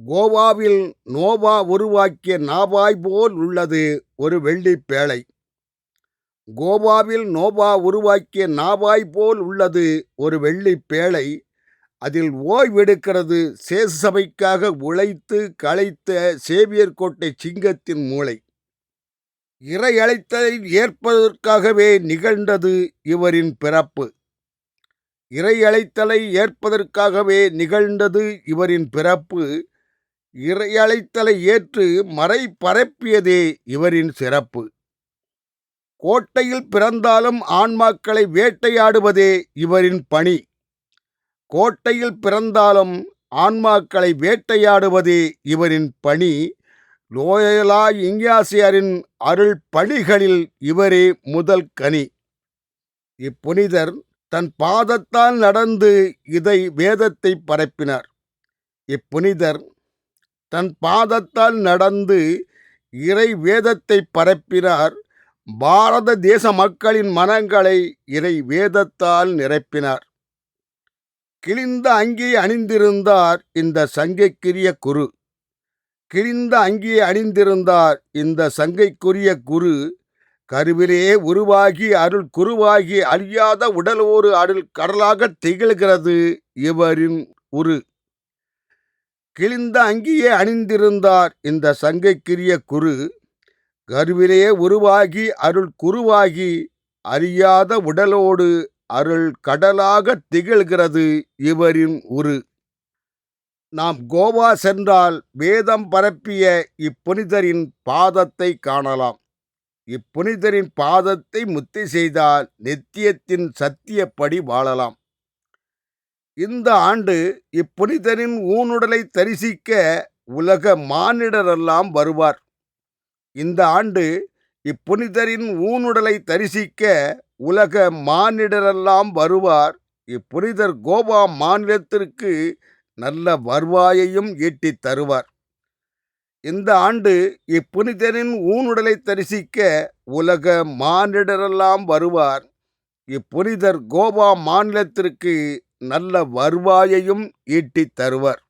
கோவாவில் நோவா உருவாக்கிய நாவாய் போல் உள்ளது ஒரு வெள்ளிப் பேழை. கோவாவில் நோவா உருவாக்கிய நாவாய் போல் உள்ளது ஒரு வெள்ளிப் பேழை. அதில் ஓய்வெடுக்கிறது சேசபைக்காக உழைத்து களைத்த சேவியர் கோட்டை சிங்கத்தின் மூளை. இறையழைத்தலை ஏற்பதற்காகவே நிகழ்ந்தது இவரின் பிறப்பு. இறை அழைத்தலை ஏற்பதற்காகவே நிகழ்ந்தது இவரின் பிறப்பு. இறையழைத்தலை ஏற்று மறை பரப்பியதே இவரின் சிறப்பு. கோட்டையில் பிறந்தாலும் ஆன்மாக்களை வேட்டையாடுவதே இவரின் பணி. கோட்டையில் பிறந்தாலும் ஆன்மாக்களை வேட்டையாடுவதே இவரின் பணி. லோயலா இங்கியாசியாரின் அருள் பணிகளில் இவரே முதல் கனி. இப்புனிதர் தன் பாதத்தால் நடந்து இதை வேதத்தை பரப்பினார். இப்புனிதர் தன் பாதத்தால் நடந்து இறை வேதத்தை பரப்பினார். பாரத தேச மக்களின் மனங்களை இறை வேதத்தால் நிரப்பினார். கிழிந்த அங்கியை அணிந்திருந்தார் இந்த சங்கைக்குரிய குரு. கிழிந்த அங்கியை அணிந்திருந்தார் இந்த சங்கைக்குரிய குரு. கருவிலே உருவாகி அருள் குருவாகி அழியாத ஒரு அருள் கடலாக திகழ்கிறது இவரின் உரு. கிழிந்த அங்கியே அணிந்திருந்தார் இந்த சங்கைக்குரிய குரு. கருவிலே உருவாகி அருள் குருவாகி அறியாத உடலோடு அருள் கடலாக திகழ்கிறது இவரின் உரு. நாம் கோவா சென்றால் வேதம் பரப்பிய இப்புனிதரின் பாதத்தை காணலாம். இப்புனிதரின் பாதத்தை முத்தி செய்தால் நித்தியத்தின் சத்தியப்படி வாழலாம். இந்த ஆண்டு இப்புனிதரின் ஊனுடலை தரிசிக்க உலக மானிடரெல்லாம் வருவார். இந்த ஆண்டு இப்புனிதரின் ஊனுடலை தரிசிக்க உலக மானிடரெல்லாம் வருவார். இப்புனிதர் கோவா மாநிலத்திற்கு நல்ல வருவாயையும் ஈட்டித் தருவார். இந்த ஆண்டு இப்புனிதரின் ஊனுடலை தரிசிக்க உலக மானிடரெல்லாம் வருவார். இப்புனிதர் கோவா மாநிலத்திற்கு நல்ல வருவாயையும் ஈட்டித் தருவர்.